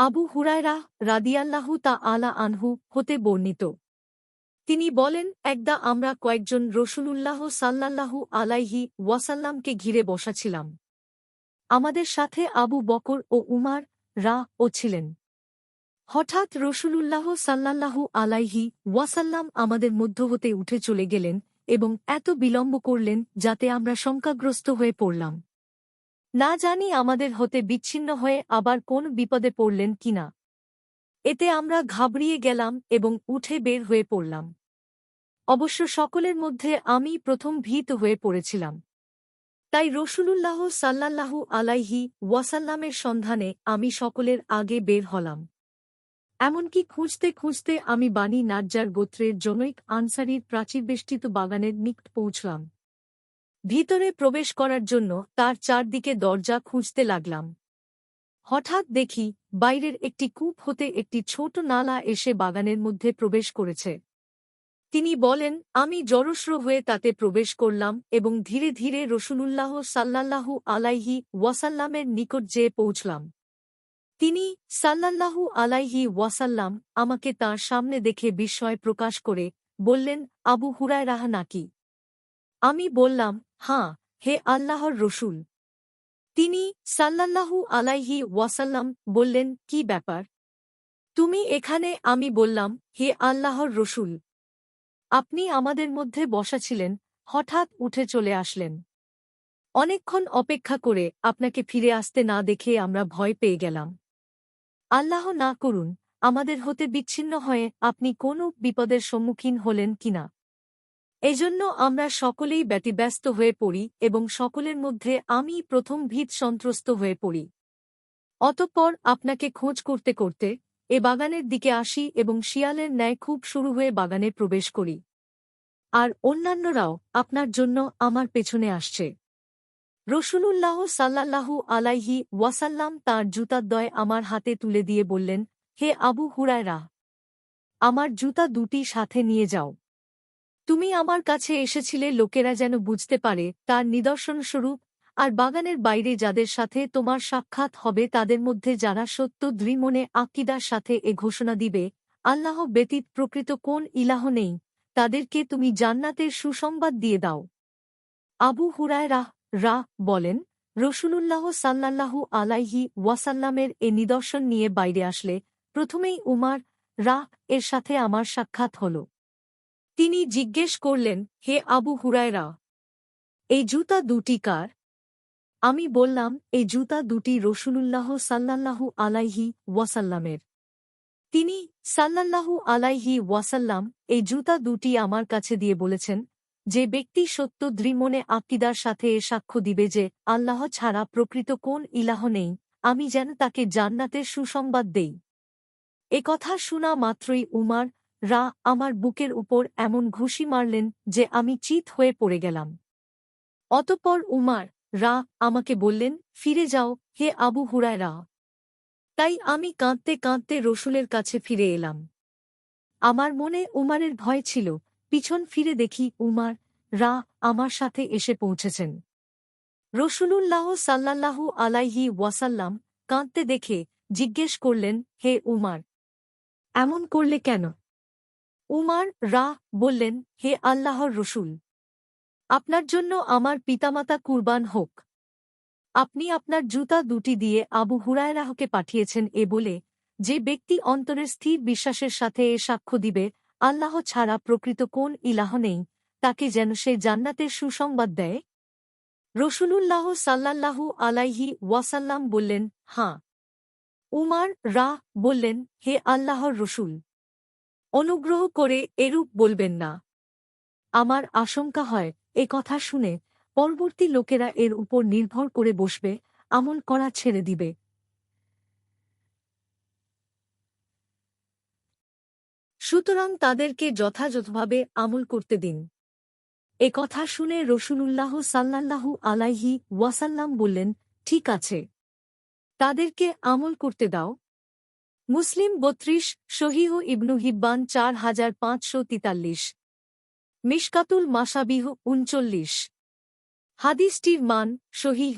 আবু হুরায়রা রাদিয়াল্লাহু তা আলা আনহু হতে বর্ণিত। তিনি বলেন, একদা আমরা কয়েকজন রসুলুল্লাহ সাল্লাল্লাহু আলাইহি ওয়াসাল্লামকে ঘিরে বসাছিলাম। আমাদের সাথে আবু বকর ও উমার রা ও ছিলেন। হঠাৎ রসুলুল্লাহ সাল্লাল্লাহু আলাইহি ওয়াসাল্লাম আমাদের মধ্য হতে উঠে চলে গেলেন এবং এত বিলম্ব করলেন যাতে আমরা শঙ্কাগ্রস্ত হয়ে পড়লাম। না জানি আমাদের হতে বিচ্ছিন্ন হয়ে আবার কোন বিপদে পড়লেন কিনা। এতে আমরা ঘাবড়িয়ে গেলাম এবং উঠে বের হয়ে পড়লাম। অবশ্য সকলের মধ্যে আমি প্রথম ভীত হয়ে পড়েছিলাম। তাই রসুলুল্লাহ সাল্লাল্লাহু আলাইহি ওয়াসাল্লামের সন্ধানে আমি সকলের আগে বের হলাম। এমনকি খুঁজতে খুঁজতে আমি বাণী নাজ্জার গোত্রের জনৈক আনসারির প্রাচীরবেষ্টিত বাগানের নিকট পৌঁছলাম। ভিতরে প্রবেশ করার জন্য তার চারদিকে দরজা খুঁজতে লাগলাম। হঠাৎ দেখি বাইরের একটি কূপ হতে একটি ছোট নালা এসে বাগানের মধ্যে প্রবেশ করেছে। তিনি বলেন, আমি জড়স্র হয়ে তাতে প্রবেশ করলাম এবং ধীরে ধীরে রসুলুল্লাহ সাল্লাল্লাহু আলাইহি ওয়াসাল্লামের নিকট যেয়ে পৌঁছলাম। তিনি সাল্লাল্লাহু আলাইহি ওয়াসাল্লাম আমাকে তার সামনে দেখে বিস্ময় প্রকাশ করে বললেন, আবু হুরায় রাহা নাকি? আমি বললাম হাঁ, হে আল্লাহর রসুল। তিনি সাল্লাল্লাহু আলাইহি ওয়াসাল্লাম বললেন, কি ব্যাপার? তুমি এখানে, আমি বললাম, হে আল্লাহর রসুল। আপনি আমাদের মধ্যে বসা ছিলেন, হঠাৎ উঠে চলে আসলেন। অনেকক্ষণ অপেক্ষা করে আপনাকে ফিরে আসতে না দেখে আমরা ভয় পেয়ে গেলাম। আল্লাহ না করুন, আমাদের হতে বিচ্ছিন্ন হয়ে আপনি কোনো বিপদের সম্মুখীন হলেন কিনা? এজন্য আমরা সকলেই ব্যতিব্যস্ত হয়ে পড়ি এবং সকলের মধ্যে আমি প্রথম ভীত সন্ত্রস্ত হয়ে পড়ি। অতঃপর আপনাকে খোঁজ করতে করতে এ বাগানের দিকে আসি এবং শিয়ালের ন্যায় খুব শুরু হয়ে বাগানে প্রবেশ করি। আর অন্যান্যরাও আপনার জন্য আমার পেছনে আসছে। রসুলুল্লাহ সাল্লাল্লাহু আলাইহি ওয়াসাল্লাম তাঁর জুতাদ্বয় আমার হাতে তুলে দিয়ে বললেন, হে আবু হুরায়রা, আমার জুতা দুটি সাথে নিয়ে যাও। তুমি আমার কাছে এসেছিলে লোকেরা যেন বুঝতে পারে, তার নিদর্শনস্বরূপ, আর বাগানের বাইরে যাদের সাথে তোমার সাক্ষাৎ হবে তাদের মধ্যে যারা সত্য দৃমনে আকিদার সাথে এ ঘোষণা দিবে, আল্লাহ ব্যতীত প্রকৃত কোন ইলাহ নেই, তাদেরকে তুমি জান্নাতের সুসংবাদ দিয়ে দাও। আবু হুরায় রাহ রাহ, বলেন, রসুলুল্লাহ সাল্লাল্লাহু আলাইহি ওয়াসাল্লামের এ নিদর্শন নিয়ে বাইরে আসলে, প্রথমেই উমার, রাহ, এর সাথে আমার সাক্ষাৎ হল। তিনি জিজ্ঞেস করলেন, হে আবু হুরায়রা, এই জুতা দুটি কার? আমি বললাম, এই জুতা দুটি রসুলুল্লাহ সাল্লাল্লাহু আলাইহি ওয়াসাল্লামের। তিনি, সাল্লাল্লাহু আলাইহি ওয়াসাল্লাম, এই জুতা দুটি আমার কাছে দিয়ে বলেছেন, যে ব্যক্তি সত্য দৃমনে আকিদার সাথে এ সাক্ষ্য দিবে যে আল্লাহ ছাড়া প্রকৃত কোন ইলাহ নেই, আমি যেন তাকে জান্নাতের সুসংবাদ দেই। কথা শোনা মাত্রই উমার রা আমার বুকের উপর এমন ঘুষি মারলেন যে আমি চিত হয়ে পড়ে গেলাম। অতপর উমার রা আমাকে বললেন, ফিরে যাও, হে আবু হুরায় রা তাই আমি কাঁদতে কাঁদতে রসুলের কাছে ফিরে এলাম। আমার মনে উমারের ভয় ছিল। পিছন ফিরে দেখি উমার রা আমার সাথে এসে পৌঁছেছেন। রসুলুল্লাহ সাল্লাল্লাহু আলাইহি ওয়াসাল্লাম কাঁদতে দেখে জিজ্ঞেস করলেন, হে উমার, এমন করলে কেন? উমার রা বললেন, হে আল্লাহর রসুল, আপনার জন্য আমার পিতামাতা কুরবান হোক। আপনি আপনার জুতা দুটি দিয়ে আবু হুরায়রাহকে পাঠিয়েছেন। এ বলে, যে ব্যক্তি অন্তরের স্থির বিশ্বাসের সাথে এ সাক্ষ্য দিবে, আল্লাহ ছাড়া প্রকৃত কোন ইলাহ নেই, তাকে যেন সে জান্নাতের সুসংবাদ দেয়? রসুলুল্লাহ সাল্লাল্লাহু আলাইহি ওয়াসাল্লাম বললেন হাঁ উমার রা বললেন, হে আল্লাহর রসুল অনুগ্রহ করে এরূপ বলবেন না। আমার আশঙ্কা হয়, এ কথা শুনে পরবর্তী লোকেরা এর উপর নির্ভর করে বসবে, আমল করা ছেড়ে দিবে। সুতরাং তাদেরকে যথাযথভাবে আমল করতে দিন। এ কথা শুনে রসুলুল্লাহ সাল্লাল্লাহু আলাইহি ওয়াসাল্লাম বললেন, ঠিক আছে। তাদেরকে আমল করতে দাও। মুসলিম বত্রিশ, শহীহ ইবনু হিব্বান চার হাজার পাঁচশো তিতাল্লিশ। মিশকাতুল মাসাবিহ উনচল্লিশ। হাদিসটির মান শহীহ